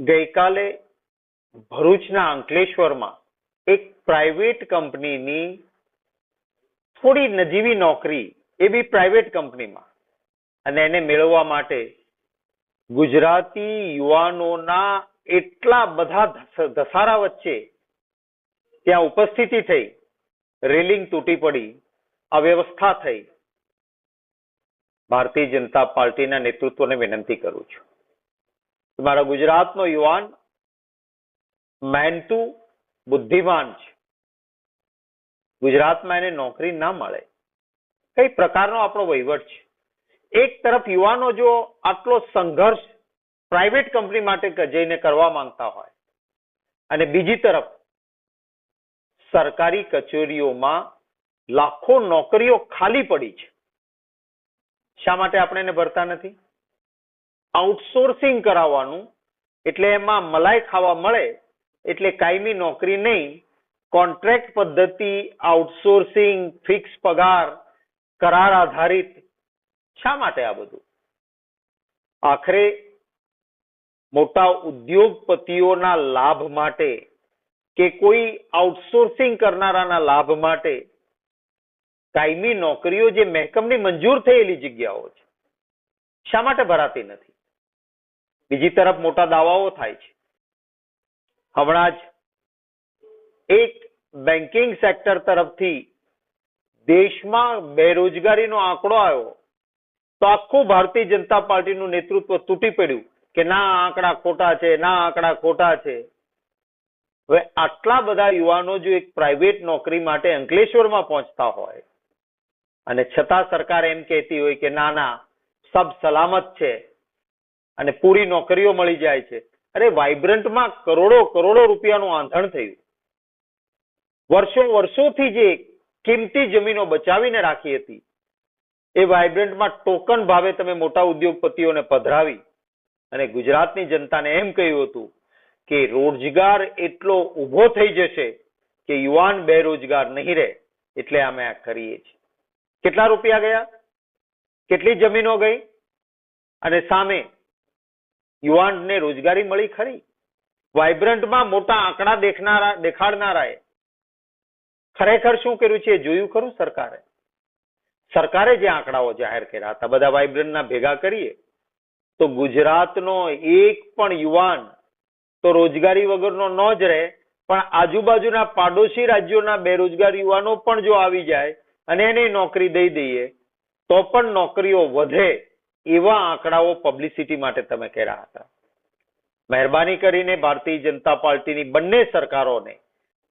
ગઈકાલે ભરૂચના અંકલેશ્વરમાં એક પ્રાઇવેટ કંપનીની થોડી નજીવી નોકરી, એ બી પ્રાઇવેટ કંપનીમાં અને એને મેળવવા માટે ગુજરાતી યુવાનોના એટલા બધા ધસારા વચ્ચે ત્યાં ઉપસ્થિતિ થઈ, રેલિંગ તૂટી પડી, અવ્યવસ્થા થઈ. ભારતીય જનતા પાર્ટીના નેતૃત્વને વિનંતી કરું છું. મારા ગુજરાતનો યુવાન, મહેનતુ, બુદ્ધિમાન છે. ગુજરાતમાં એને નોકરી ના મળે. કઈ પ્રકારનો આપણો વહીવટ છે? એક તરફ યુવાનો જો આટલો સંઘર્ષ પ્રાઇવેટ કંપની માટે જઈને કરવા માંગતા હોય અને બીજી તરફ સરકારી કચેરીઓમાં લાખો નોકરીઓ ખાલી પડી છે. શા માટે આપણે એને ભરતા નથી? આઉટસોર્સિંગ કરાવવાનું, એટલે એમાં મલાઈ ખાવા મળે, એટલે કાયમી નોકરી નહીં કોન્ટ્રાક્ટ પદ્ધતિ આઉટસોર્સિંગ ફિક્સ પગાર, કરાર આધારિત, શા માટે આ બધું? આખરે મોટા ઉદ્યોગપતિઓના લાભ માટે કે કોઈ આઉટસોર્સિંગ કરનારાના લાભ માટે કાયમી નોકરીઓ જે મહેકમની મંજૂર થયેલી જગ્યાઓ છે, શા માટે ભરાતી નથી? બીજી તરફ મોટા દાવાઓ થાય છે. હમણાં જ એક બેન્કિંગ સેક્ટર તરફથી દેશમાં બેરોજગારીનો આંકડો આવ્યો. તો આખું ભારતીય જનતા પાર્ટીનું નેતૃત્વ તૂટી પડ્યું કે ના આંકડા ખોટા છે, ના આંકડા ખોટા છે. હવે આટલા બધા યુવાનો જો એક પ્રાઇવેટ નોકરી માટે અંકલેશ્વરમાં પહોંચતા હોય અને છતાં સરકાર એમ કહેતી હોય કે ના ના, સબ સલામત છે અને પૂરી નોકરીઓ મળી જાય છે. અરે વાઇબ્રન્ટમાં કરોડો કરોડો રૂપિયાનું આંધણ થયું. વર્ષો, વર્ષોથી જે કિંમતી જમીનો બચાવીને રાખી હતી, એ વાઇબ્રન્ટમાં ટોકન ભાવે તમે મોટા ઉદ્યોગપતિઓને પધરાવી અને ગુજરાતની જનતાને એમ કહ્યું હતું કે રોજગાર એટલો ઊભો થઈ જશે કે યુવાન બેરોજગાર નહીં રહે, એટલે અમે આ કરીએ છીએ. કેટલા રૂપિયા ગયા? કેટલી જમીનો ગઈ? અને સામે યુવાનને રોજગારી મળી ખરી? વાયબ્રન્ટમાં મોટા આંકડા દેખનારા, દેખાડનારાએ. ખરેખર શું કર્યું છે? જોયું ખરું સરકારે. સરકારે જે આંકડાઓ જાહેર કર્યા હતા, બધા વાયબ્રન્ટના ભેગા કરીએ, તો ગુજરાતનો એક પણ યુવાન તો રોજગારી વગરનો ન જ રહે, પણ આજુબાજુના પાડોશી રાજ્યોના બેરોજગાર યુવાનો પણ જો આવી જાય અને એને નોકરી દઈ દઈએ, તો પણ નોકરીઓ વધે. એવા આંકડાઓ પબ્લિસિટી માટે તમે કર્યા હતા. મહેરબાની કરીને ભારતીય જનતા પાર્ટીની બંને સરકારોને,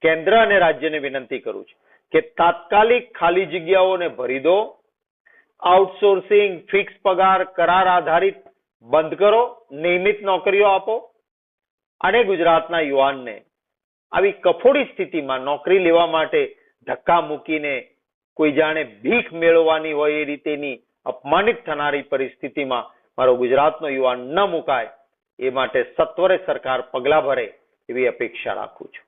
કેન્દ્ર અને રાજ્યને વિનંતી કરું છું કે તાત્કાલિક ખાલી જગ્યાઓને ભરી દો આઉટસોર્સિંગ ફિક્સ પગાર, કરાર આધારિત બંધ કરો, નિયમિત નોકરીઓ આપો, અને ગુજરાતના યુવાનને આવી કફોડી સ્થિતિમાં નોકરી લેવા માટે ધક્કા મૂકીને કોઈ જાણે ભીખ મેળવવાની હોય એ રીતેની અપમાનિત થનારી પરિસ્થિતિમાં મારો ગુજરાતનો યુવાન ન મુકાય, એ માટે સત્વરે સરકાર પગલા ભરે એવી અપેક્ષા રાખું છું.